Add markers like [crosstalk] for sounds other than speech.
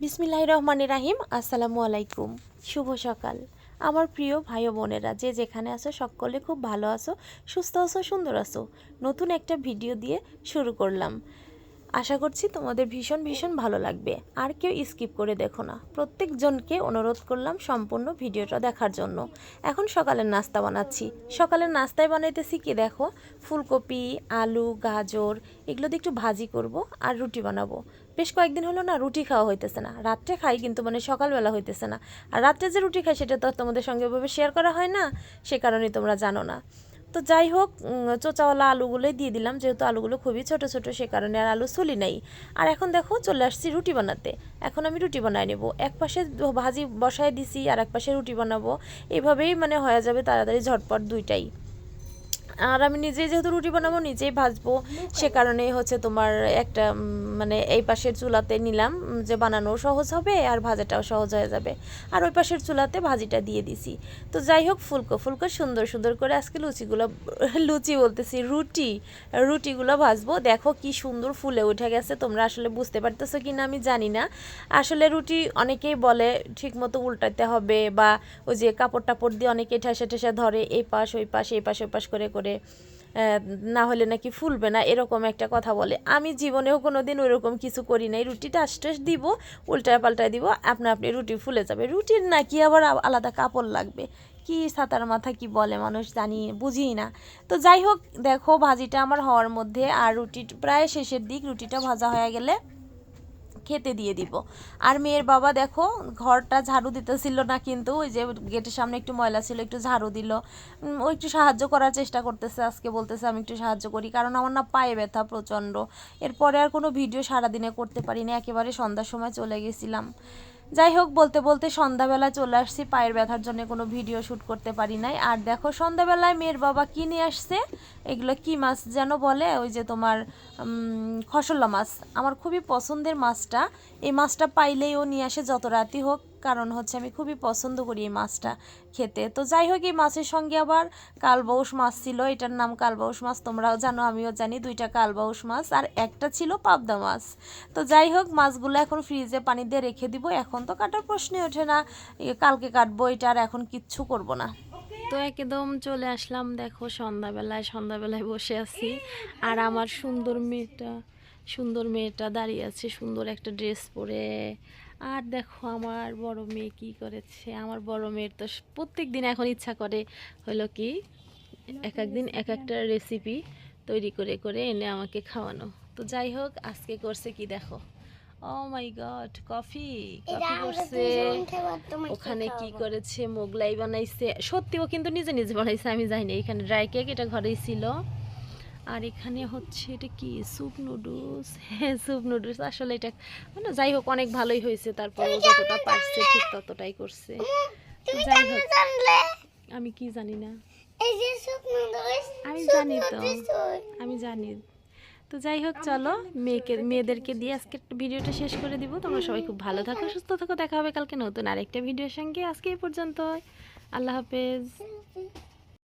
বিসমিল্লাহ রহমান রাহিম আসসালামু আলাইকুম। শুভ সকাল। আমার প্রিয় ভাই বোনেরা, যে যেখানে আসো সকলে খুব ভালো আছো, সুস্থ আছো, সুন্দর আছো। নতুন একটা ভিডিও দিয়ে শুরু করলাম। আশা করছি তোমাদের ভীষণ ভীষণ ভালো লাগবে। আর কেউ স্কিপ করে দেখো না। প্রত্যেকজনকে অনুরোধ করলাম সম্পূর্ণ ভিডিওটা দেখার জন্য। এখন সকালের নাস্তা বানাচ্ছি। সকালের নাস্তায় বানাইতেছি কি দেখো? ফুলকপি, আলু, গাজর, এগুলো দিয়ে একটু ভাজি করব আর রুটি বানাবো। বেশ কয়েকদিন হলো না রুটি খাওয়া হইতেছে না। রাত্রে খাই কিন্তু মানে সকালবেলা হইতেছে না। আর রাত্রে যে রুটি খাই সেটা তো তোমাদের সঙ্গে ওভাবে শেয়ার করা হয় না। সে কারণে তোমরা জানো না। তো যাই হোক চোচাওয়ালা আলুগুলোই দিয়ে দিলাম, যেহেতু আলুগুলো খুবই ছোট ছোট, সে কারণে আর আলু চুলি নাই। আর এখন দেখো, চলে আসছি রুটি বানাতে। এখন আমি রুটি বানায় নেব। এক পাশে ভাজি বসায় দিছি, আর এক পাশে রুটি বানাবো। এভাবেই মানে হয়ে যাবে তাড়াতাড়ি ঝটপট দুইটাই। আর আমি নিজেই যেহেতু রুটি বানাবো, নিজেই ভাজবো, সে কারণেই হচ্ছে তোমার একটা মানে এই পাশের চুলাতে নিলাম যে বানানো সহজ হবে আর ভাজাটাও সহজ হয়ে যাবে। আর ওই পাশের চুলাতে ভাজিটা দিয়ে দিছি। তো যাই হোক, ফুলকো ফুলকো সুন্দর সুন্দর করে আজকে লুচিগুলো, লুচি বলতেছি, রুটি, রুটিগুলো ভাজবো। দেখো কি সুন্দর ফুলে উঠে গেছে, তোমরা আসলে বুঝতে পারতেছো কি না আমি জানি না। আসলে রুটি অনেকেই বলে ঠিকমতো উল্টাতে হবে বা ওই যে কাপড় টাপড় দিয়ে অনেকে ঠেসা ঠেসা ধরে, এই পাশ, ওই পাশ, এই পাশ, ওই পাশ করে করে আহ, না হলে নাকি ফুলবে না এরকম একটা কথা বলে। আমি জীবনেও কোনো দিন ওইরকম কিছু করি নাই। রুটিটা আস্টেস দিব উল্টায় পাল্টায় দিব আপনা আপনি রুটি ফুলে যাবে। রুটির নাকি আবার আলাদা কাপড় লাগবে। কি সাতার মাথা কি বলে মানুষ জানি বুঝি না। তো যাই হোক দেখো ভাজিটা আমার হওয়ার মধ্যে আর রুটি প্রায় শেষের দিক রুটিটা ভাজা হয়ে গেলে খেতে দিয়ে দিব। আর মেয়ের বাবা দেখো, ঘরটা ঝাড়ু দিতেছিল না কিন্তু, ওই যে গেটের সামনে একটু ময়লা ছিল, একটু ঝাড়ু দিল। ওই ও একটু সাহায্য করার চেষ্টা করতেছে, আজকে বলতেছে আমি একটু সাহায্য করি, কারণ আমার না পায়ে ব্যথা প্রচণ্ড। এরপরে আর কোনো ভিডিও সারাদিনে করতে পারিনি, একেবারে সন্ধ্যার সময় চলে গেছিলাম। যাই হোক, বলতে বলতে সন্ধ্যাবেলা চলে আসছি। পায়ের ব্যথার জন্য কোনো ভিডিও শ্যুট করতে পারি নাই। আর দেখো, সন্ধ্যাবেলায় মেয়ের বাবা কি নিয়ে আসছে? এগুলো কি মাছ যেন বলে? ওই যে তোমার খসলা মাছ। আমার খুবই পছন্দের মাছটা। এই মাছটা পাইলেই ও নিয়ে আসে যত রাতই হোক। কারণ হচ্ছে আমি খুবই পছন্দ করি এই মাছটা খেতে। তো যাই হোক, এই মাছের সঙ্গে আবার কালবাউস মাছ ছিল, এটার নাম কালবাউস মাছ, তোমরাও জানো, আমিও জানি দুইটা কালবাউস মাছ আর একটা ছিল পাবদা মাছ। তো যাই হোক, মাছগুলো এখন ফ্রিজে পানি দিয়ে রেখে দিব, এখন তো কাটার প্রশ্নই ওঠে না কালকে কাটবো এটা আর এখন কিচ্ছু করব না। তো একদম চলে আসলাম, দেখো সন্ধ্যাবেলায় সন্ধ্যাবেলায় বসে আছি আর আমার সুন্দর মেয়েটা সুন্দর মেয়েটা দাঁড়িয়ে আছে, সুন্দর একটা ড্রেস পরে। আর দেখো আমার বড় মেয়ে কি করেছে? আমার বড় মেয়ের তো প্রত্যেক দিন এখন ইচ্ছা করে হলো কি এক এক দিন এক একটা রেসিপি তৈরি করে করে এনে আমাকে খাওয়ানো। তো যাই হোক আজকে করছে কি দেখো? Oh my god coffee coffee করছে। ওখানে কি করেছে? মোগলাই বানাইছে। সত্যি ও কিন্তু নিজে নিজে বানাইছে আমি জানি এখানে ড্রাই কেক এটা ঘরেই ছিল। আর এখানে হচ্ছে এটা কি? Soup noodles? হ্যাঁ স্যুপ নুডলস। আসলে এটা মানে যাই হোক অনেক ভালোই হয়েছে। তারপর যতটা পারছে ঠিক ততটাই করছে। যাই হোক। আমি কি জানি না। আমি জানি তো। আমি জানি। তো যাই হোক চলো মেয়েকে মেয়েদেরকে দিয়ে আজকে ভিডিওটা শেষ করে দিব। তোমরা সবাই খুব ভালো থাকো সুস্থ থাকো। দেখা হবে কালকে নতুন আরেকটা ভিডিওর সঙ্গে। আজকে এই পর্যন্ত আল্লাহ হাফেজ। [laughs]